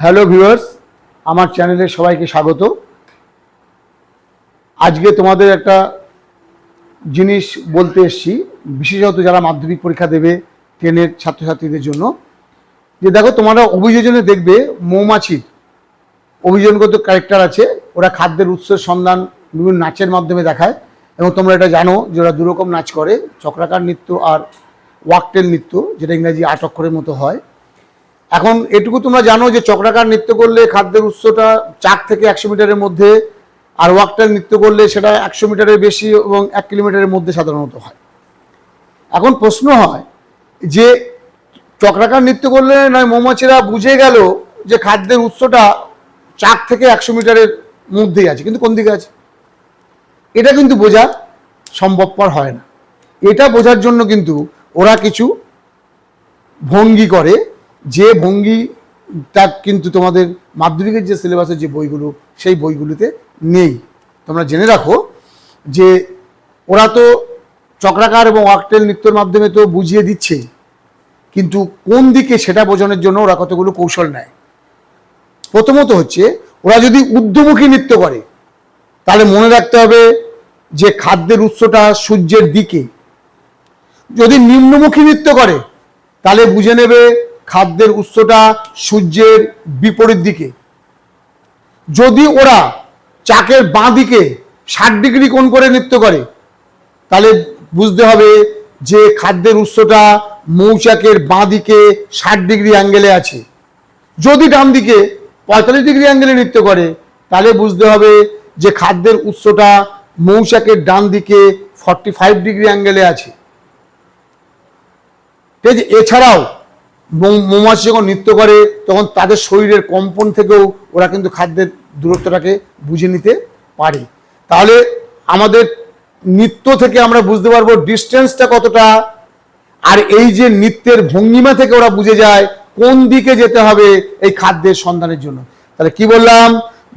Hello viewers, আমার চ্যানেলে সবাইকে স্বাগত। আজকে তোমাদের একটা জিনিস বলতে এসছি, বিশেষত যারা মাধ্যমিক পরীক্ষা দেবে টেনের ছাত্রছাত্রীদের জন্য। যে দেখো, তোমরা অভিযোজনে দেখবে মৌমাছির অভিযোজনগত ক্যারেক্টার আছে, ওরা খাদ্যের উৎসের সন্ধান বিভিন্ন নাচের মাধ্যমে দেখায় এবং তোমরা এটা জানো যে ওরা দুরকম নাচ করে, চক্রাকার নৃত্য আর ওয়াকটেল নৃত্য, যেটা ইংরাজি আট অক্ষরের মতো হয়। এখন এটুকু তোমরা জানো যে চক্রাকার নৃত্য করলে খাদ্যের উৎসটা চার থেকে একশো মিটারের মধ্যে আর ওয়াকটাল নৃত্য করলে সেটা একশো মিটারের বেশি এবং এক কিলোমিটারের মধ্যে সাধারণত হয়। এখন প্রশ্ন হয় যে চক্রাকার নৃত্য করলে নয় মৌমাছিরা বুঝে গেল যে খাদ্যের উৎসটা চার থেকে একশো মিটারের মধ্যেই আছে, কিন্তু কোন দিকে আছে? এটা কিন্তু বোঝা সম্ভবপর হয় না। এটা বোঝার জন্য কিন্তু ওরা কিছু ভঙ্গি করে যে ভঙ্গি ভঙ্গিটা কিন্তু তোমাদের মাধ্যমিকের যে সিলেবাসের যে বইগুলো, সেই বইগুলোতে নেই। তোমরা জেনে রাখো যে ওরা তো চক্রাকার এবং ওয়াকটেল নৃত্যর মাধ্যমে তো বুঝিয়ে দিচ্ছেই কিন্তু কোন দিকে সেটা বোঝানোর জন্য ওরা কতগুলো কৌশল নেয়? প্রথমত হচ্ছে, ওরা যদি ঊর্ধ্বমুখী নৃত্য করে, তাহলে মনে রাখতে হবে যে খাদ্যের উৎসটা সূর্যের দিকে। যদি নিম্নমুখী নৃত্য করে, তাহলে বুঝে নেবে খাদ্যের উৎসটা সূর্যের বিপরীত দিকে। যদি ওরা চাকের বাঁ দিকে ষাট ডিগ্রি কোণ করে নৃত্য করে, তাহলে বুঝতে হবে যে খাদ্যের উৎসটা মৌচাকের বাঁ দিকে ষাট ডিগ্রি অ্যাঙ্গেলে আছে। যদি ডান দিকে পঁয়তাল্লিশ ডিগ্রি অ্যাঙ্গেলে নৃত্য করে, তাহলে বুঝতে হবে যে খাদ্যের উৎসটা মৌচাকের ডান দিকে ফর্টি ফাইভ ডিগ্রি অ্যাঙ্গেলে আছে। ঠিক আছে, এছাড়াও মৌমাছি যখন নৃত্য করে, তখন তাদের শরীরের কম্পন থেকেও ওরা কিন্তু খাদ্যের দূরত্বটাকে বুঝে নিতে পারে। তাহলে আমাদের নৃত্য থেকে আমরা বুঝতে পারব ডিস্টেন্সটা কতটা, আর এই যে নৃত্যের ভঙ্গিমা থেকে ওরা বুঝে যায় কোন দিকে যেতে হবে এই খাদ্যের সন্ধানের জন্য। তাহলে কি বললাম?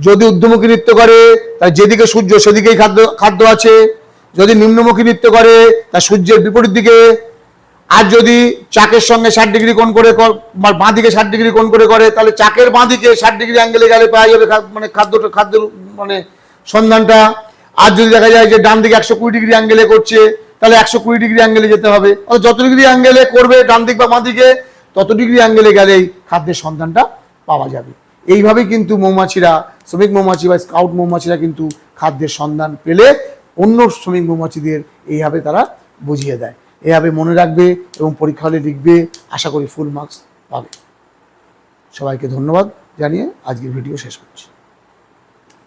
যদি ঊর্ধ্বমুখী নৃত্য করে, তাহলে যেদিকে সূর্য সেদিকেই খাদ্য খাদ্য আছে। যদি নিম্নমুখী নৃত্য করে তা সূর্যের বিপরীত দিকে। আর যদি চাকের সঙ্গে ষাট ডিগ্রি কোণ করে বাঁ দিকে ষাট ডিগ্রি কোণ করে করে, তাহলে চাকের বাঁ দিকে ষাট ডিগ্রি অ্যাঙ্গেলে গেলে পাওয়া যাবে মানে খাদ্যটা খাদ্য মানে সন্ধানটা। আর যদি দেখা যায় যে ডান দিকে একশো কুড়ি ডিগ্রি অ্যাঙ্গেলে করছে, তাহলে একশো কুড়ি ডিগ্রি অ্যাঙ্গেলে যেতে হবে। অর্থাৎ যত ডিগ্রি অ্যাঙ্গেলে করবে ডান দিক বা বাঁ দিকে তত ডিগ্রি অ্যাঙ্গেলে গেলেই খাদ্যের সন্ধানটা পাওয়া যাবে। এইভাবেই কিন্তু মৌমাছিরা, শ্রমিক মৌমাছি বা স্কাউট মৌমাছিরা কিন্তু খাদ্যের সন্ধান পেলে অন্য শ্রমিক মৌমাছিদের এইভাবে তারা বুঝিয়ে দেয়। এভাবে মনে রাখবে এবং পরীক্ষা হলে লিখবে। আশা করি ফুল মার্কস পাবে। সবাইকে ধন্যবাদ জানিয়ে আজকের ভিডিও শেষ করছি।